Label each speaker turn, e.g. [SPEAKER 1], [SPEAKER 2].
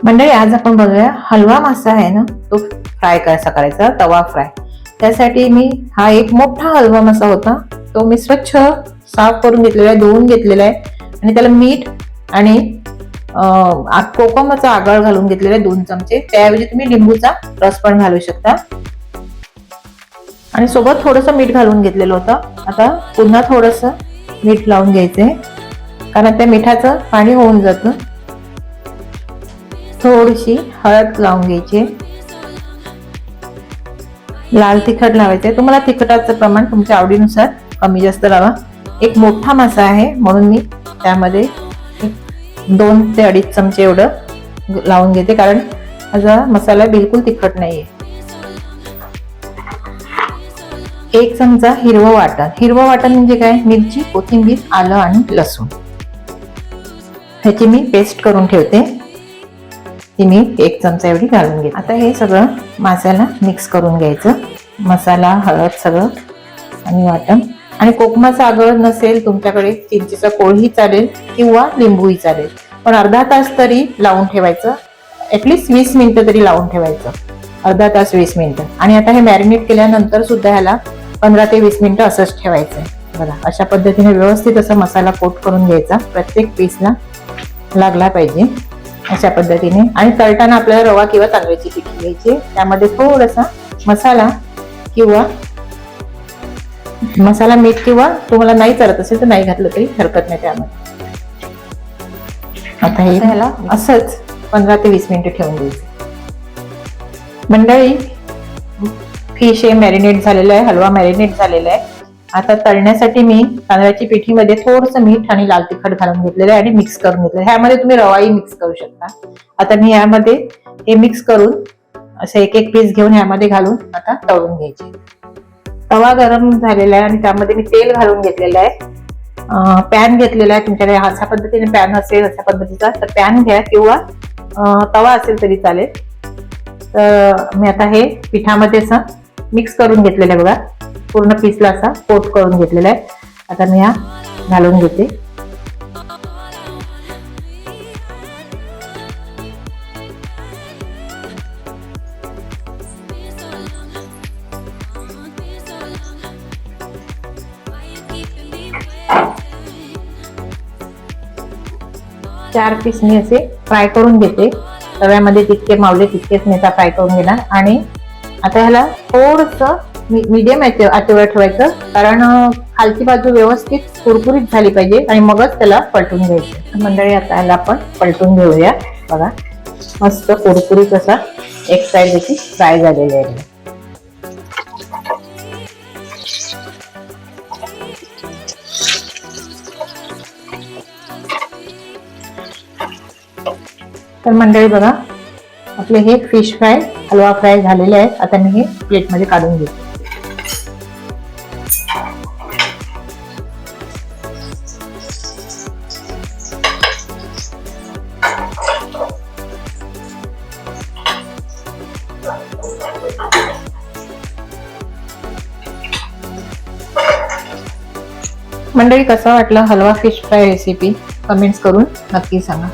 [SPEAKER 1] मंडळी आज आपण बघूया हलवा मासा आहे ना तो फ्राय कसा करायचा तवा फ्राय त्यासाठी मी हा एक मोठा हलवा मासा होता तो मी स्वच्छ साफ करून घेतलेला आहे धुवून घेतलेला आहे. आणि त्याला मीठ आणि कोकमाचा आगळ घालून घेतलेला आहे दोन चमचे. त्याऐवजी तुम्ही लिंबूचा रस पण घालू शकता. आणि सोबत थोडंसं मीठ घालून घेतलेलं होतं. आता पुन्हा थोडंसं मीठ लावून घ्यायचंय. कारण त्या मिठाचं पाणी होऊन जातं. थोडीशी हळद लावून घ्यायची. लाल तिखट लावायचे तुम्हाला तिखटाचं प्रमाण तुमच्या आवडीनुसार कमी जास्त लावा. एक मोठा मासा आहे म्हणून मी त्यामध्ये दोन ते अडीच चमचे एवढं लावून घेते कारण माझा मसाला बिलकुल तिखट नाहीये. एक चमचा हिरवं वाटण. हिरवं वाटण म्हणजे काय? मिरची कोथिंबीर आलं आणि लसूण. ह्याची मी पेस्ट करून ठेवते. ती मी एक चमचा एवढी घालून घेते. आता हे सगळं माश्याला मिक्स करून घ्यायचं. मसाला हळद सगळं आणि वाटण. आणि कोकमाचा आगळ नसेल तुमच्याकडे चिंचेचा कोळही चालेल किंवा लिंबूही चालेल. पण अर्धा तास तरी लावून ठेवायचं. ॲटलिस्ट वीस मिनटं तरी लावून ठेवायचं. अर्धा तास वीस मिनटं. आणि आता हे मॅरिनेट केल्यानंतर सुद्धा ह्याला पंधरा ते वीस मिनटं असंच ठेवायचं बघा अशा पद्धतीने व्यवस्थित असा मसाला कोट करून घ्यायचा. प्रत्येक पीसला लागला पाहिजे. अशा पद्धतीने. आणि तळताना आपल्याला रवा किंवा तांदळाची पिठी घ्यायची. त्यामध्ये थोडासा मसाला किंवा मसाला मीठ किंवा तुम्हाला नाही चालत असेल तर नाही घातलं तरी हरकत नाही त्यामध्ये. आता हे ह्याला असंच पंधरा ते वीस मिनिटं ठेवून द्यायचं. मंडळी फिश हे मॅरिनेट झालेलं आहे हलवा मॅरिनेट झालेला आहे आता तळण्यासाठी मी तांदळाची पिठीमध्ये थोडंसं मीठ आणि लाल तिखट घालून घेतलेलं आहे आणि मिक्स करून घेतलं ह्यामध्ये तुम्ही रवाही मिक्स करू शकता. आता मी यामध्ये हे मिक्स करून असं एक एक पीस घेऊन ह्यामध्ये घालून आता तळून घ्यायचे तवा गरम झालेला आहे आणि त्यामध्ये मी तेल घालून घेतलेलं आहे. पॅन घेतलेला आहे तुमच्याकडे. अशा पद्धतीने पॅन असेल अशा पद्धतीचा. तर पॅन घ्या किंवा तवा असेल तरी चालेल. तर मी आता हे पिठामध्ये असं मिक्स करून घेतलेलं आहे बघा. पूर्ण पीसला असा कोट करून घेतलेला आहे. आता मी हा घालून घेते. चार पीस मी असे फ्राय करून घेते. तव्यामध्ये जितके मावले तितकेच मी आता फ्राय करून घेणार. आणि आता ह्याला थोडस मीडियम आचेवर ठेवायचं. कारण खालची बाजू व्यवस्थित कुरकुरीत झाली पाहिजे आणि मगच त्याला पलटून घ्यायचं. मंडळी आता याला आपण पलटून घेऊया. बघा मस्त कुरकुरीत असा एक साईड देखील फ्राय झालेली आहे. तर मंडळी बघा आपले हे फिश फ्राय हलवा फ्राय झालेले आहेत. आता मी हे प्लेटमध्ये काढून घेते. मंडळी कसा वाटला हलवा फिश फ्राय रेसिपी कमेंट्स करून नक्की सांगा.